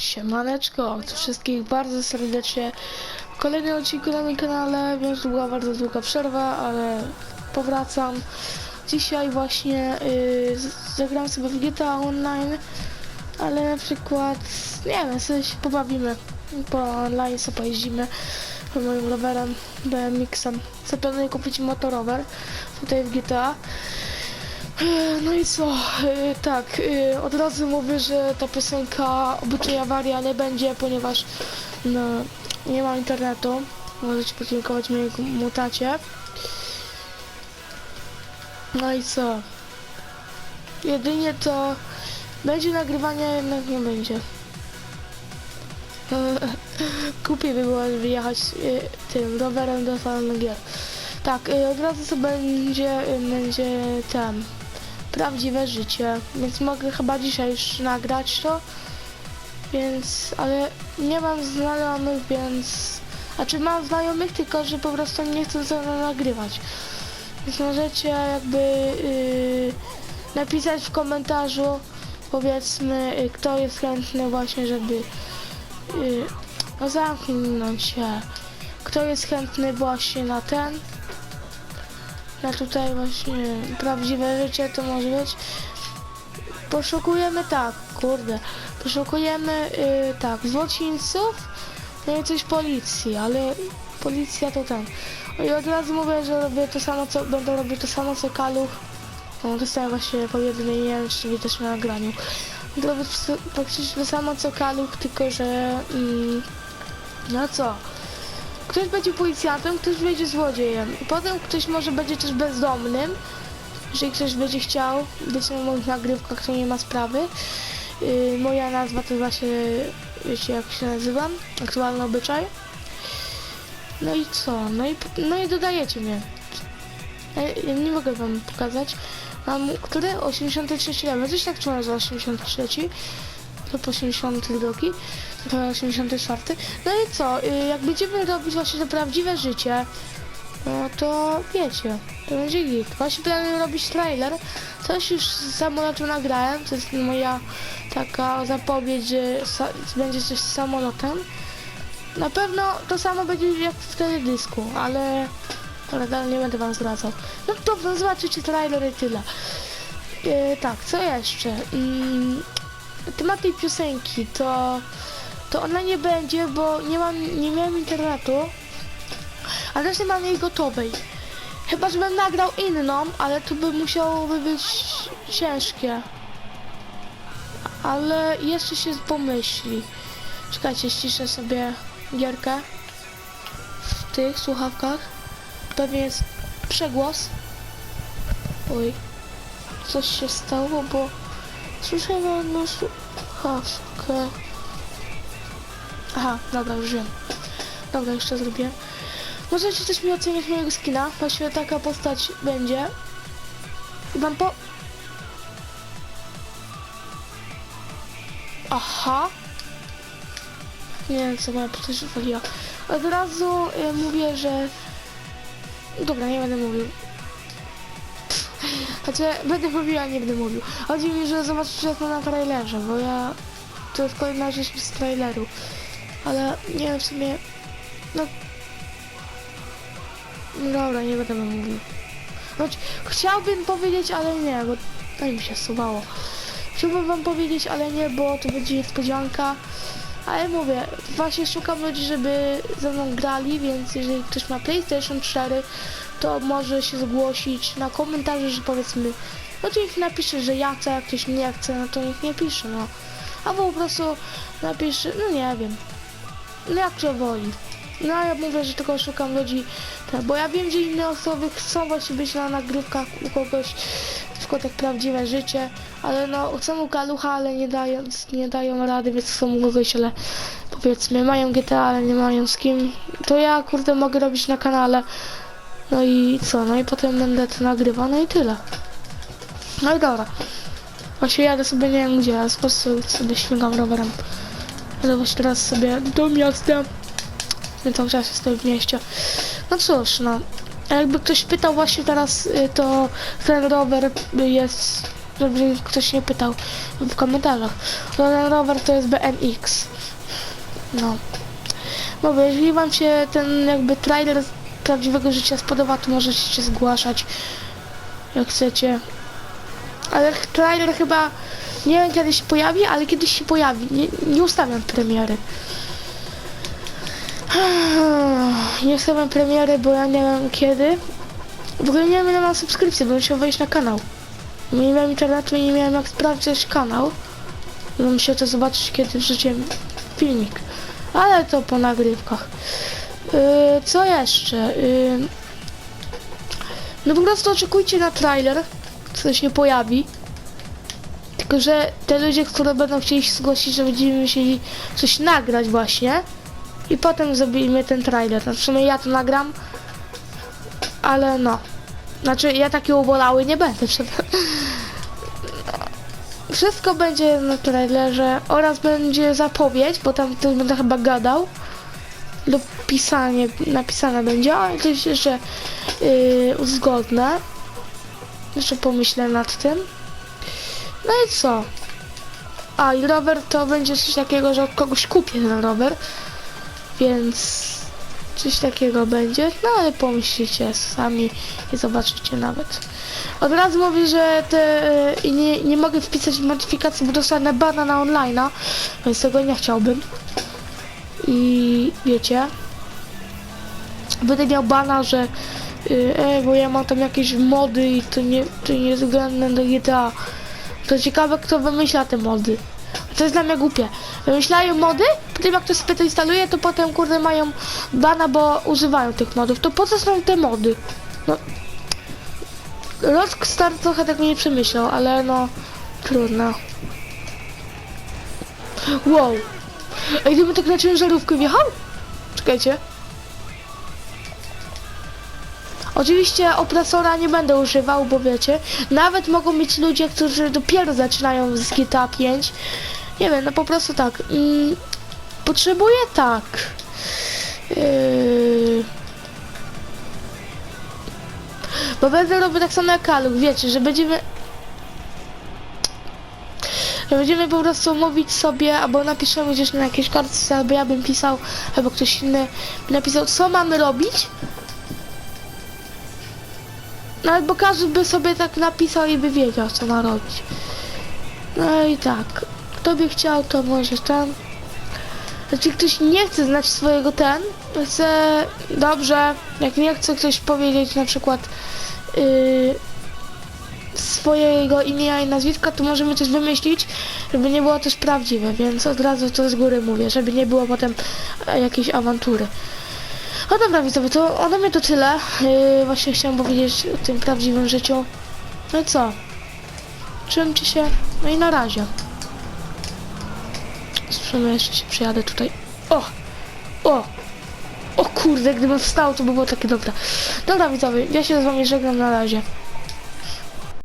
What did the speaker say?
Siemaneczko, tu wszystkich bardzo serdecznie. W kolejnym odcinku na moim kanale, że była bardzo długa przerwa, ale powracam. Dzisiaj właśnie yy, zagram sobie w GTA Online, ale na przykład, nie wiem, sobie się pobawimy. Po online sobie pojeździmy moim rowerem BMX-em. Co planuję kupić motorower tutaj w GTA. E, No i co? E, Tak, e, od razu mówię, że ta piosenka Obyczaj Awaria nie będzie, ponieważ no, nie mam internetu. Możecie podziękować mojemu mutacie. No i co? Jedynie to będzie nagrywanie, jednak nie będzie. Kupię by było wyjechać tym rowerem do salonu gier. Tak, od razu to będzie, będzie ten prawdziwe życie, więc mogę chyba dzisiaj już nagrać to, więc, ale nie mam znajomych, więc, a czy mam znajomych, tylko że po prostu nie chcę ze mną nagrywać, więc możecie jakby yy, napisać w komentarzu, powiedzmy, yy, kto jest chętny właśnie, żeby, yy, no zamknąć się, kto jest chętny właśnie na ten, na tutaj właśnie prawdziwe życie to może być. Poszukujemy tak, kurde. Poszukujemy y, tak, złoczyńców, no i coś policji, ale policja to ten. I od razu mówię, że robię to samo co będę robił to samo co Kaluch. No dostałem właśnie po jednej, czy widać na nagraniu. Robić praktycznie to samo co Kaluch, tylko że mm, no co? Ktoś będzie policjantem, ktoś będzie złodziejem. I potem ktoś może będzie też bezdomnym. Jeżeli ktoś będzie chciał być na moich nagrywkach, to nie ma sprawy. Yy, moja nazwa to właśnie, wiecie jak się nazywam, aktualny obyczaj. No i co? No i, no i dodajecie mnie. Ja, nie mogę wam pokazać. Mam, który? 83 level. Coś tak czułem za 83. Po 82. To 84. No i co? y, Jak będziemy robić właśnie to prawdziwe życie, no to wiecie, to będzie git. Właśnie planuję robić trailer. Coś już z samolotu nagrałem. To jest moja taka zapowiedź, że będzie coś z samolotem. Na pewno to samo będzie jak w teledysku, ale, dalej nie będę wam zdradzał. No to zobaczycie trailer i tyle. E, tak, co jeszcze? Mm, temat tej piosenki to to ona nie będzie, bo nie mam, nie miałem internetu, a też nie mam jej gotowej. Chyba, żebym nagrał inną, ale to by musiałoby być ciężkie. Ale jeszcze się pomyśli. Czekajcie, ściszę sobie gierkę w tych słuchawkach. Pewnie jest przegłos. Oj, coś się stało, bo słyszę na jedną słuchawkę. Aha, dobra, już wiem. Dobra, jeszcze zrobię. Możecie też mi oceniać mojego skina. Właściwie taka postać będzie. I wam po... Aha. Nie wiem, co moja postać wywaliła. Od razu y, mówię, że... Dobra, nie będę mówił. Znaczy, będę mówił, a nie będę mówił. Chodzi mi, że zobaczycie to na trailerze, bo ja... To jest kolejna rzecz z traileru ale nie wiem w sumie, no, no dobra, nie będę mówił. Choć chciałbym powiedzieć, ale nie, bo tak mi się suwało. Chciałbym wam powiedzieć, ale nie, bo to będzie niespodzianka. Ale mówię, właśnie szukam ludzi, żeby ze mną grali, więc jeżeli ktoś ma PlayStation 4, to może się zgłosić na komentarze, że powiedzmy, no to niech napisze, że ja chcę, ktoś nie chce, no to niech nie pisze, no. Albo po prostu napisze, no nie wiem, no jak to woli. No ja mówię, że tylko szukam ludzi, bo ja wiem, że inne osoby chcą właśnie być na nagrywkach u kogoś, tylko tak prawdziwe życie, ale no chcą kalucha, ale nie dają, nie dają rady, więc chcą kogoś, ale powiedzmy mają GTA, ale nie mają z kim, to ja kurde mogę robić na kanale. No i co, no i potem będę to nagrywał, no i tyle. No i dobra. Właśnie jadę sobie nie wiem gdzie, ale po prostu sobie śmigam rowerem. Ale właśnie teraz sobie do miasta. Ja cały czas jestem w mieście. No cóż, no. A jakby ktoś pytał właśnie teraz, y, to ten rower jest żeby ktoś nie pytał w komentarzach. Ten rower to jest BMX. No. Mówię, jeżeli wam się ten jakby trailer prawdziwego życia spodoba, to możecie się zgłaszać jak chcecie. Ale trailer chyba nie wiem kiedy się pojawi, ale kiedyś się pojawi. Nie, nie ustawiam premiery. Nie ustawiam premiery, bo ja nie wiem kiedy. W ogóle nie wiem ile mam subskrypcji, bo musiał wejść na kanał. Nie miałem internetu i nie miałem jak sprawdzić kanał. Bo musiał to zobaczyć kiedy wrzuciłem filmik. Ale to po nagrywkach. Yy, co jeszcze? Yy, no po prostu oczekujcie na trailer, co się pojawi. Tylko, że te ludzie, które będą chcieli się zgłosić, że będziemy musieli coś nagrać właśnie. I potem zrobimy ten trailer. Sumie ja to nagram. Ale no. Znaczy ja taki ubolały nie będę. Wszystko będzie na trailerze oraz będzie zapowiedź, bo tam też będę chyba gadał. Lub pisanie, napisane będzie, ale to jest jeszcze yy, uzgodnę. Jeszcze pomyślę nad tym. No i co? A i rower to będzie coś takiego, że od kogoś kupię ten rower. Więc coś takiego będzie. No ale pomyślicie sami i zobaczycie nawet. Od razu mówię, że te, y, nie, nie mogę wpisać modyfikacji, bo dostanę bana na online'a, więc tego nie chciałbym. I wiecie, będę miał bana, że e, bo ja mam tam jakieś mody i to nie, to nie jest względne do GTA. To ciekawe, kto wymyśla te mody. To jest dla mnie głupie. Wymyślają mody, potem jak ktoś sobie to instaluje, to potem kurde mają bana, bo używają tych modów. To po co są te mody? No. Rockstar trochę tego nie przemyślał, ale no trudno. Wow. Ej, gdybym tak na ciężarówkę wjechał? Czekajcie. Oczywiście opresora nie będę używał, bo wiecie, nawet mogą być ludzie, którzy dopiero zaczynają z GTA 5. Nie wiem, no po prostu tak. Mm, potrzebuję tak. Yy... Bo będę robił tak samo jak Kaluch, wiecie, że będziemy... Że będziemy po prostu mówić sobie, albo napiszemy gdzieś na jakiejś kartce, albo ja bym pisał, albo ktoś inny by napisał, co mamy robić. No albo każdy by sobie tak napisał i by wiedział, co ma robić. No i tak. Kto by chciał, to może ten. Znaczy ktoś nie chce znać swojego ten, chce dobrze, jak nie chce ktoś powiedzieć na przykład yy, swojego imienia i nazwiska, to możemy coś wymyślić, żeby nie było też prawdziwe, więc od razu to z góry mówię, żeby nie było potem e, jakiejś awantury. No dobra widzowie, to ode mnie to tyle. Yy, właśnie chciałam powiedzieć o tym prawdziwym życiu. No i co? Trzymajcie się, no i na razie. Sprzedam jeszcze się przyjadę tutaj. O! O! O kurde, gdybym wstał, to by było takie dobre. Dobra widzowie, ja się z wami żegnam na razie.